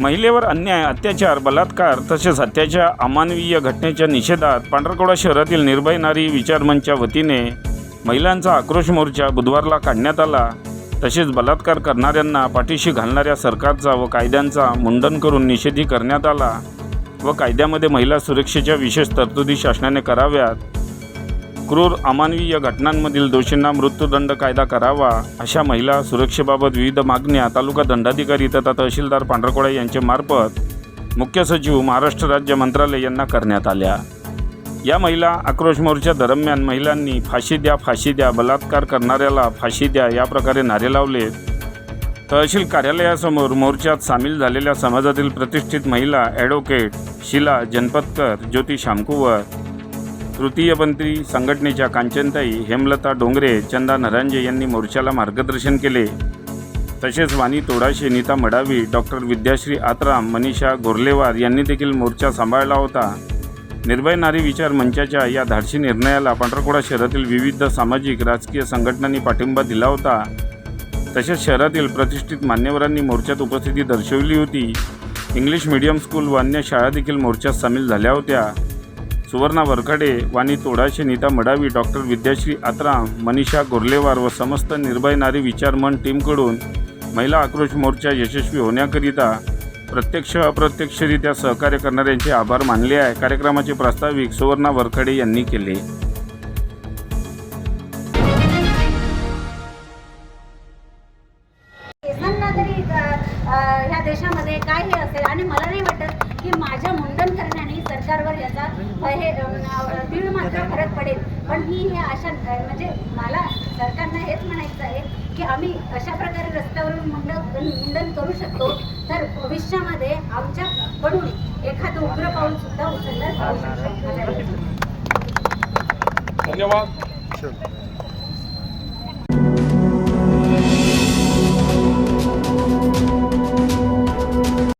महिलेवर अन्याय अत्याचार बलात्कार तसेच हत्याच्या अमानवीय घटनेच्या निषेधात पांढरकवडा शहरातील निर्भय नारी विचारमंचच्या वतीने महिलांचा आक्रोश मोर्चा बुधवारला काढण्यात आला. तसेच बलात्कार करणाऱ्यांना पाठीशी घालणाऱ्या सरकारचा व कायद्यांचा मुंडन करून निषेधी करण्यात आला व कायद्यामध्ये महिला सुरक्षेच्या विशेष तरतुदी शासनाने कराव्यात. क्रूर अमानवीय घटनांमधील दोषींना मृत्यूदंड कायदा करावा अशा महिला सुरक्षेबाबत विविध मागण्या तालुका दंडाधिकारी तथा तहसीलदार पांढरकोडा यांच्यामार्फत मार्फत मुख्य सचिव महाराष्ट्र राज्य मंत्रालय यांना करण्यात आल्या. या महिला आक्रोश मोर्चा दरम्यान महिलांनी फाशी द्या फाशी द्या बलात्कार करणाऱ्याला फाशी द्या या प्रकारे नारे लावले तहसील कार्यालयासमोर मोर्चात सामील झालेल्या समाजातील प्रतिष्ठित महिला ॲडव्होकेट शिला जनपतकर ज्योती शामकुवर तृतीयपंथी संघटनेच्या कांचनताई हेमलता डोंगरे चंदा नरांजे यांनी मोर्चाला मार्गदर्शन केले. तसेच वाणी तोडाशे नीता मडावी डॉक्टर विद्याश्री आत्राम मनीषा गोरलेवार यांनी देखील मोर्चा सांभाळला होता. निर्भय नारी विचार मंचाच्या या धाडशी निर्णयाला पांढरकोडा शहरातील विविध सामाजिक राजकीय संघटनांनी पाठिंबा दिला होता. तसेच शहरातील प्रतिष्ठित मान्यवरांनी मोर्चात उपस्थिती दर्शवली होती. इंग्लिश मीडियम स्कूल व अन्य शाळा देखील मोर्चात सामील झाल्या होत्या. सुवर्णा वरखडे वाणी तोडाशे नीता मडावी डॉक्टर विद्याश्री आत्राम मनीषा गोरलेवार व समस्त निर्भय नारी विचार मन टीमकडून महिला आक्रोश मोर्चा यशस्वी होण्याकरिता प्रत्यक्ष अप्रत्यक्षरित्या सहकार्य करणाऱ्यांचे आभार मानले आहे. कार्यक्रमाचे प्रास्ताविक सुवर्णा वरखडे यांनी केले. ह्या देशामध्ये काय हे असेल आणि मला नाही सरकारवर याचा हे दीड मात्र फरक पडेल. पण मी हे अशा म्हणजे मला सरकारनं हेच म्हणायचं आहे की आम्ही अशा प्रकारे रस्त्यावरून मुंडन मुंडन करू शकतो तर भविष्यामध्ये आमच्याकडून एखादं उग्र पाऊल सुद्धा उचललं जाऊ शकतो. धन्यवाद.